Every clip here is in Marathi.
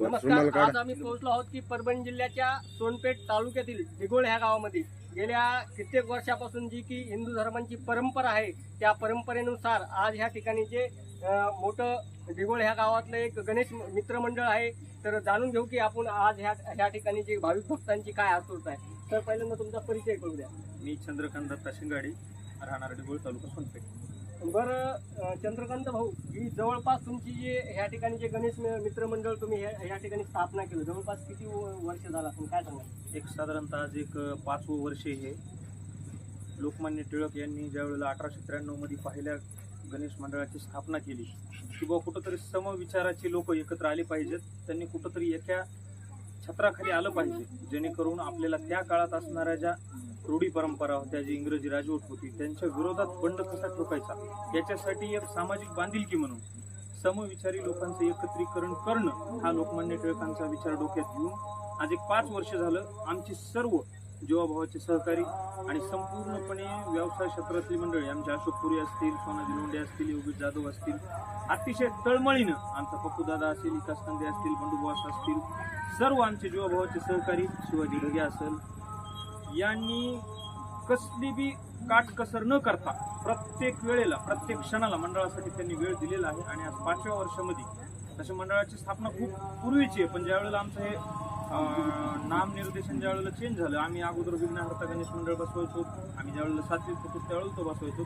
नमस्कार आज आम्ही पोहोचलो आहोत की परभणी जिल्ह्याच्या सोनपेठ तालुक्यातील दिगोळ ह्या गावामध्ये. गेल्या कित्येक वर्षापासून जी की हिंदू धर्मांची परंपरा आहे त्या परंपरेनुसार आज ह्या ठिकाणी जे मोठं दिगोळ ह्या गावातलं एक गणेश मित्र मंडळ आहे. तर जाणून घेऊ की आपण आज ह्या ह्या ठिकाणी जे भाविक भक्तांची काय आतुरता आहे. तर पहिल्यांदा तुमचा परिचय करू द्या. मी चंद्रकांत दत्ता शिंगाडी राहणार डिगोळ तालुका सोनपेठ. बरं चंद्रकांत भाऊ ही जवळपास तुमची जी ह्या ठिकाणी जे गणेश मित्रमंडळ मित्र मंडळ तुम्ही या ठिकाणी स्थापना केलं जवळपास किती वर्ष झाला असेल काय सांगा एक साधारणतः आज एक अ, पाचवं वर्ष हे. लोकमान्य टिळक यांनी ज्यावेळेला अठराशे त्र्याण्णवमध्ये पहिल्या गणेश मंडळाची स्थापना केली की कुठंतरी समविचाराची लोक एकत्र आले पाहिजेत त्यांनी कुठंतरी एका छत्राखाली आलं पाहिजे जेणेकरून आपल्याला त्या काळात असणाऱ्या ज्या रूढी परंपरा होत्या जी इंग्रजी राजवट होती त्यांच्या विरोधात बंड कसा ठोकायचा? याच्यासाठी एक सामाजिक बांधिलकी म्हणून समविचारी लोकांचं एकत्रीकरण करणं हा लोकमान्य टिळकांचा विचार डोक्यात घेऊन आज एक पाच वर्ष झालं आमची सर्व जीवाभावाचे सहकारी आणि संपूर्णपणे व्यवसाय क्षेत्रातली मंडळी आमचे अशोक पुरी असतील सोनाजी लोंडे असतील योगेश जाधव असतील अतिशय तळमळीनं आमचा पप्पूदादा असेल विकास कंदे असतील बंडूबॉस असतील सर्व आमचे जीवाभावाचे सहकारी शिवाजी ढगे असेल यांनी कसली बी काटकसर न करता प्रत्येक वेळेला प्रत्येक क्षणाला मंडळासाठी त्यांनी वेळ दिलेला आहे. आणि आज पाचव्या वर्षामध्ये तशा मंडळाची स्थापना खूप पूर्वीची आहे. पण ज्या वेळेला आमचं हे नाम निर्देशन ज्या वेळेला चेंज झालं आम्ही अगोदर विघ्नहर्ता गणेश मंडळ बसवायचो. आम्ही ज्या वेळेला सातवीत होतो त्यावेळेला तो बसवायचो.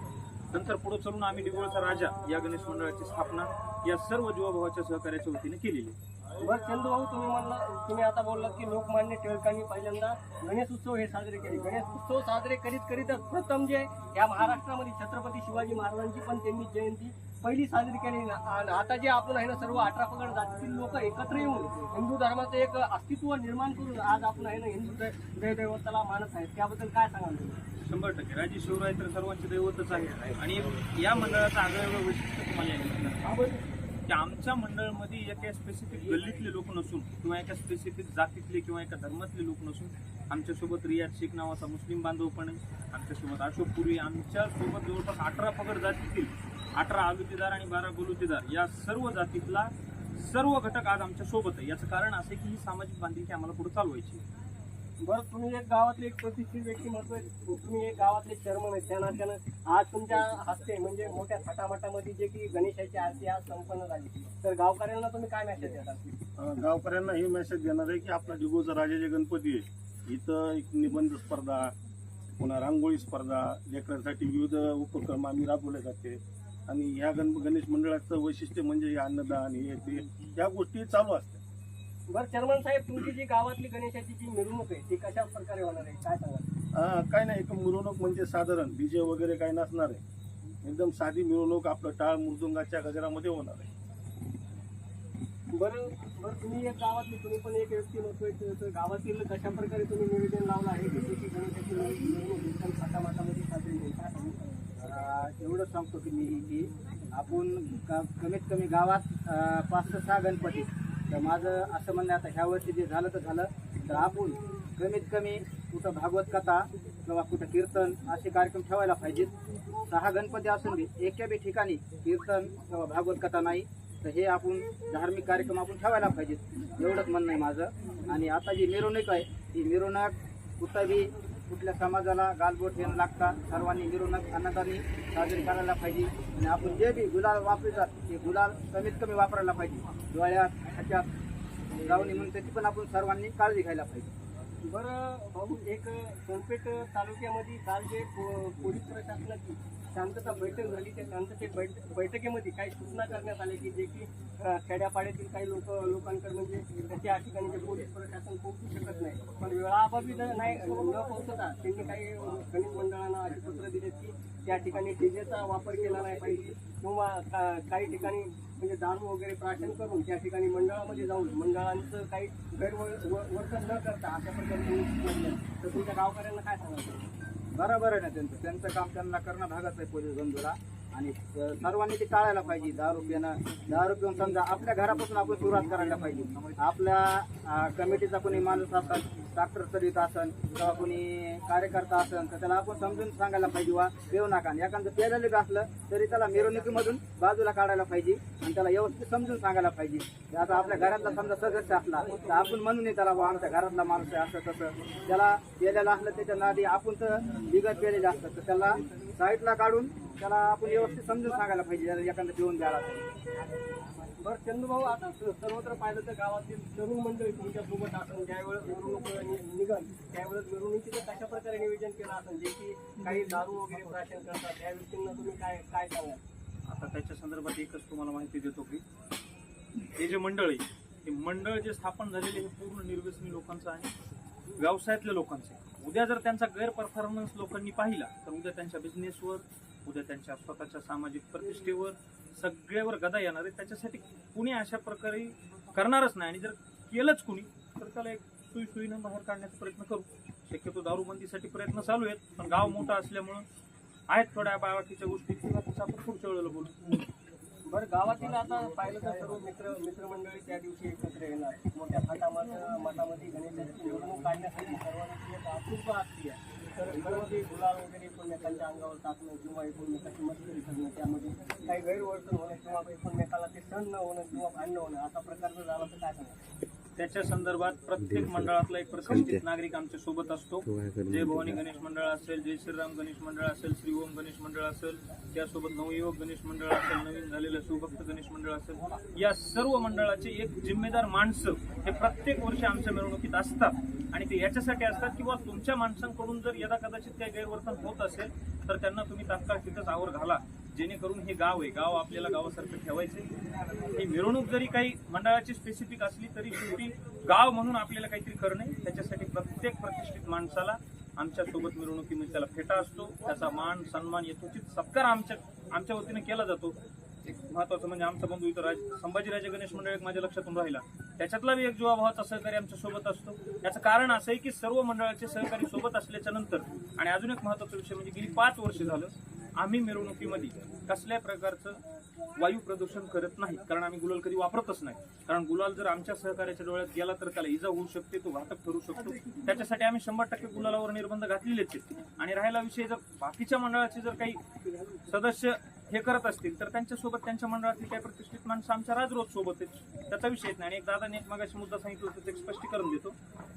नंतर पुढे चलून आम्ही डिगोळचा राजा या गणेश मंडळाची स्थापना या सर्व जीवाभावाच्या सहकार्याच्या वतीने केलेली आहे. बरं चंदू भाऊ तुम्ही म्हणला तुम्ही आता बोललात की लोकमान्य टिळकांनी पहिल्यांदा गणेश उत्सव हे साजरे केले. गणेश उत्सव साजरे करीत करीतच प्रथम जे या महाराष्ट्रामध्ये छत्रपती शिवाजी महाराजांची पण त्यांनी जयंती पहिली साजरी केली आता जे आपण आहे ना सर्व अठरा पगड जातीतील लोक एकत्र येऊन हिंदू धर्माचं एक अस्तित्व निर्माण करून आज आपण आहे ना हिंदू दैवताला मानत आहेत. त्याबद्दल काय सांगाल तुम्ही? शंभर टक्के. राजे शिवराय तर सर्वांचे दैवतच आहे. आणि या मंडळाचं आगळं वैशिष्ट्य तुम्हाला. की आमच्या मंडळामध्ये एका स्पेसिफिक गल्लीतले लोक नसून किंवा एका स्पेसिफिक जातीतले किंवा एका धर्मातले लोक नसून आमच्यासोबत रियाज शेख नावाचा मुस्लिम बांधव पण आहे. आमच्यासोबत अशोक पुरी आमच्यासोबत जवळपास अठरा पगड जातीतील अठरा आलुतेदार आणि बारा बलुतेदार या सर्व जातीतला सर्व घटक आज आमच्यासोबत आहे. याचं कारण असं की ही सामाजिक बांधिलकी आम्हाला पुढे चालवायची आहे. बरं तुम्ही एक गावातले एक प्रतिष्ठित व्यक्ती आहे. तुम्ही एक गावातले चेअरमन आहेत त्या नात्यानं आज तुमच्या हस्ते म्हणजे मोठ्या थाटामाटामध्ये जे की गणेशाची आरती आज संपन्न झाली. तर गावकऱ्यांना तुम्ही काय मेसेज देता? गावकऱ्यांना हे मेसेज देणार आहे की आपला डिगोचा राजा जे गणपती आहे इथं एक निबंध स्पर्धा पुन्हा रांगोळी स्पर्धा लेकरांसाठी विविध उपक्रम आम्ही राबवले जाते. आणि ह्या गण गणेश मंडळाचं वैशिष्ट्य म्हणजे हे अन्नदान हे ते या गोष्टी चालू असतात. बरं चेअरमन साहेब तुमची जी गावातली गणेशाची जी मिरवणूक आहे ती कशा प्रकारे होणार आहे? काय सांगा अ, काय नाही एक मिरवणूक म्हणजे साधारण डीजे वगैरे काही नसणार आहे. एकदम साधी मिरवणूक आपलं टाळ मृदुंगाच्या गजरामध्ये होणार आहे. बरं बरं तुम्ही एक गावातली तुम्ही पण एक व्यक्तिमत्व आहे तर गावातील कशा प्रकारे तुम्ही निवेदन लावलं आहे जसे की गणेशाची मिरवणूक एकदम थाटामाटामध्ये साजरी होईल? काय सांगू? अं, एवढं सांगतो की मी की आपण क- कमीत कमी गावात अं, पाच ते सहा गणपती तर माझं असं म्हणणं आहे आता ह्या वर्षी जे झालं तर झालं. तर आपण कमीत कमी कुठं भागवत कथा किंवा कुठं कीर्तन असे कार्यक्रम ठेवायला पाहिजेत. सहा गणपती असून बी एका बी ठिकाणी कीर्तन किंवा भागवत कथा नाही. तर हे आपण धार्मिक कार्यक्रम आपण ठेवायला पाहिजेत. एवढंच म्हणणं आहे माझं. आणि आता जी मिरवणूक आहे ती मिरवणूक कुठं बी कुठल्या समाजाला गालबोट येणं लागतात सर्वांनी मिरवणूक अन्नदानी साजरी करायला पाहिजे. आणि आपण जे बी गुलाल वापरतात ते गुलाल कमीत कमी वापरायला पाहिजे. डोळ्यात ह्याच्यात लावणी म्हणून त्याची पण आपण सर्वांनी काळजी घ्यायला पाहिजे. बरं भाऊ एक सोनपेठ तालुक्यामध्ये काल जे पोलीस प्रशासनाची शांतता बैठक झाली. त्या शांततेत बैठ- बैठकीमध्ये काही सूचना करण्यात आल्या की जे की खेड्यापाड्यातील काही लोक लोकांकडे म्हणजे त्या ठिकाणी जे पोलीस प्रशासन पोहोचू शकत नाही. पण वेळाअभावी जर नाही न पोहोचता त्यांनी काही गणित मंडळांना अशी पत्र दिलेत की त्या ठिकाणी डीजेचा वापर केला नाही पाहिजे किंवा का- काही ठिकाणी म्हणजे दारू वगैरे प्राशन करून त्या ठिकाणी मंडळामध्ये जाऊन मंडळांचं काही गैरवर्तन न करता अशा प्रकारे तर तुमच्या गावकऱ्यांना काय सांगायचं बरोबर आहे ना त्यांचं. त्यांचं काम त्यांना करणं भागच आहे पोलीस बंधूला. आणि सर्वांनी ते टाळायला पाहिजे. दारू पिणं दारू पिऊन समजा आपल्या घरापासून आपण सुरुवात करायला पाहिजे. आपल्या कमिटीचा कोणी माणूस असेल डॉक्टर सरित असन किंवा कोणी कार्यकर्ता असन तर त्याला आपण समजून सांगायला पाहिजे वा पिऊ नका. आणि एखादं पेलेलं बी असलं तरी त्याला मिरवणुकीमधून बाजूला काढायला पाहिजे आणि त्याला व्यवस्थित समजून सांगायला पाहिजे. आता आपल्या घरातला समजा सदस्य असला तर आपण म्हणून त्याला बा आमच्या घरातला माणूस आहे असं तसं. त्याला पेलेलं असलं त्याच्या नादी आपण तर बिगत पेलेलं असतं तर त्याला साईडला काढून त्याला आपण व्यवस्थित समजून सांगायला पाहिजे त्याला एखादं पिऊन द्यायला बरं चंदूभाऊ आता सर्वत्र पाहिलं तर गावातील तरुण मंडळी तुमच्यासोबत असेल ज्यावेळेस मिरवणूक निघाल. त्यावेळेस मिरवणुकीचं कशा प्रकारे नियोजन केलं असेल? जे की काही दारू वगैरे प्राशन करतात त्या व्यक्तींना तुम्ही काय काय सांगाल? आता त्याच्या संदर्भात एकच तुम्हाला माहिती देतो की हे जे मंडळ आहे हे मंडळ जे स्थापन झालेले हे पूर्ण निर्व्यसनी लोकांचं आहे. व्यवसायातल्या लोकांचं आहे. उद्या जर त्यांचा गैरपरफॉर्मन्स लोकांनी पाहिला तर उद्या त्यांच्या बिझनेसवर उद्या त्यांच्या स्वतःच्या सामाजिक प्रतिष्ठेवर सगळ्यावर गदा येणार आहे. त्याच्यासाठी कुणी अशा प्रकारे करणारच नाही. आणि जर केलंच कुणी तर त्याला एक सुई सुईनं बाहेर काढण्याचा प्रयत्न करू. शक्यतो दारूबंदीसाठी प्रयत्न चालू आहेत पण गाव मोठा असल्यामुळं आहेत थोड्या बाळवाटीच्या गोष्टी. किंवा आपण पुढच्या वेळेला बोलू. बरं गावातील आता पाहिलं तर सर्व मित्र मित्रमंडळी त्या दिवशी एकत्र येणार. मोठ्या थाटामाट मठामध्ये गणेशाची निवडणूक काढण्यासाठी सर्वांची एक आतुरता असते तर गुलाल वगैरे एकमेकांच्या अंगावर टाकणं किंवा एकमेकांची मस्करी करणं त्यामध्ये काही गैरवर्तन होणं किंवा एकमेकाला ते सण न होणं किंवा भांडणं होणं असा प्रकार जर झाला तर काय सांगा त्याच्या संदर्भात प्रत्येक मंडळातला एक प्रतिष्ठित नागरिक आमच्यासोबत असतो. जय भवानी गणेश मंडळ असेल जय श्रीराम गणेश मंडळ असेल श्री ओम गणेश मंडळ असेल त्यासोबत नवयुवक गणेश मंडळ असेल नवीन झालेलं शिवभक्त गणेश मंडळ असेल या सर्व मंडळाचे एक जिम्मेदार माणसं हे प्रत्येक वर्षी आमच्या मिरवणुकीत असतात. आणि ते याच्यासाठी असतात किंवा तुमच्या माणसांकडून जर यदा कदाचित काही गैरवर्तन होत असेल तर त्यांना तुम्ही तात्काळ तिथंच आवर घाला. जेणेकरून हे गाव आहे. गाव आपल्याला गावासारखं ठेवायचे ही मिरवणूक जरी काही मंडळाची स्पेसिफिक असली तरी शेवटी गाव म्हणून आपल्याला काहीतरी करणे त्याच्यासाठी प्रत्येक प्रतिष्ठित माणसाला आमच्यासोबत मिरवणुकीमध्ये त्याला फेटा असतो. त्याचा मान सन्मान यथोचित सत्कार आमच्या आमच्या वतीने केला जातो. एक महत्वाचं म्हणजे आमचा बंधू इथं राज संभाजीराजे गणेश मंडळ एक माझ्या लक्षातून राहिला. त्याच्यातला बी एक जीवाभावाचा सहकारी आमच्यासोबत असतो. याचं कारण असं आहे की सर्व मंडळाचे सहकारी सोबत असल्याच्या नंतर आणि अजून एक महत्त्वाचा विषय म्हणजे गेली पाच वर्ष झालं आम्ही मिरवणुकीमध्ये कसल्या प्रकारचं वायू प्रदूषण करत नाही कारण आम्ही गुलाल कधी वापरतच नाही. कारण गुलाल जर आमच्या सहकार्याच्या डोळ्यात गेला तर त्याला इजा होऊ शकते तो घातक ठरू शकतो. त्याच्यासाठी आम्ही शंभर टक्के गुलालावर निर्बंध घातलेलेच आहेत. आणि राहिला विषय जर बाकीच्या मंडळाचे जर काही सदस्य हे करत असतील तर त्यांच्यासोबत त्यांच्या मंडळातील काही प्रतिष्ठित माणसं आमच्या राजरोज सोबत आहेत. त्याचा विषय येत नाही. आणि एक दादाने एक मागाशी मुद्दा सांगितलं होतं ते एक स्पष्टीकरण देतो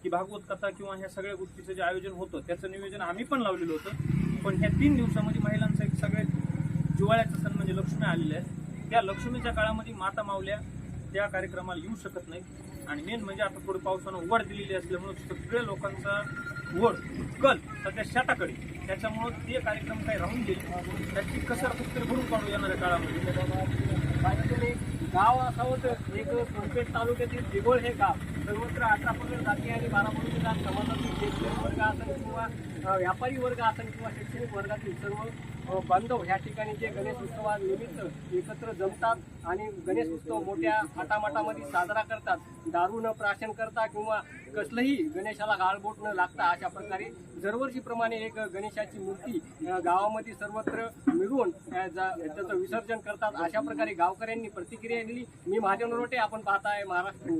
की भागवत कथा किंवा ह्या सगळ्या गोष्टीचं जे आयोजन होतं त्याचं नियोजन आम्ही पण लावलेलं होतं. पण ह्या तीन दिवसामध्ये महिलांचं एक सगळ्यात जिवाळ्याचा सण म्हणजे लक्ष्मी आलेल्या आहेत. त्या लक्ष्मीच्या काळामध्ये माता मावल्या त्या कार्यक्रमाला येऊ शकत नाही आणि मेन म्हणजे आता थोडं पावसानं उघड दिलेली असल्यामुळे सगळ्या लोकांचा वड कल सध्या शेताकडे. त्याच्यामुळं ते कार्यक्रम काही राहून गेले. त्याची कसर कुठतरी भरून काढू येणाऱ्या काळामध्ये. गाव असावं तर एक सोनपेठ तालुक्यातील देवळ हे गाव. सर्वत्र अठरा पगड जाती आणि बारा पगड जात समाजातील शेतकरी वर्ग असेल किंवा व्यापारी वर्ग असेल किंवा शैक्षणिक वर्गातील सर्व बांधव ह्या ठिकाणी जे गणेश उत्सवानिमित्त एकत्र जमतात आणि गणेश उत्सव मोठ्या आटामाटामध्ये साजरा करतात दारू न प्राशन करता किंवा कसलंही गणेशाला गाळबोट न लागता अशा प्रकारे दरवर्षीप्रमाणे एक गणेशाची मूर्ती गावामध्ये सर्वत्र मिळवून जा- त्याचं विसर्जन करतात. अशा प्रकारे गावकऱ्यांनी प्रतिक्रिया दिली. मी महादेव नरोटे आपण पाहताय महाराष्ट्र.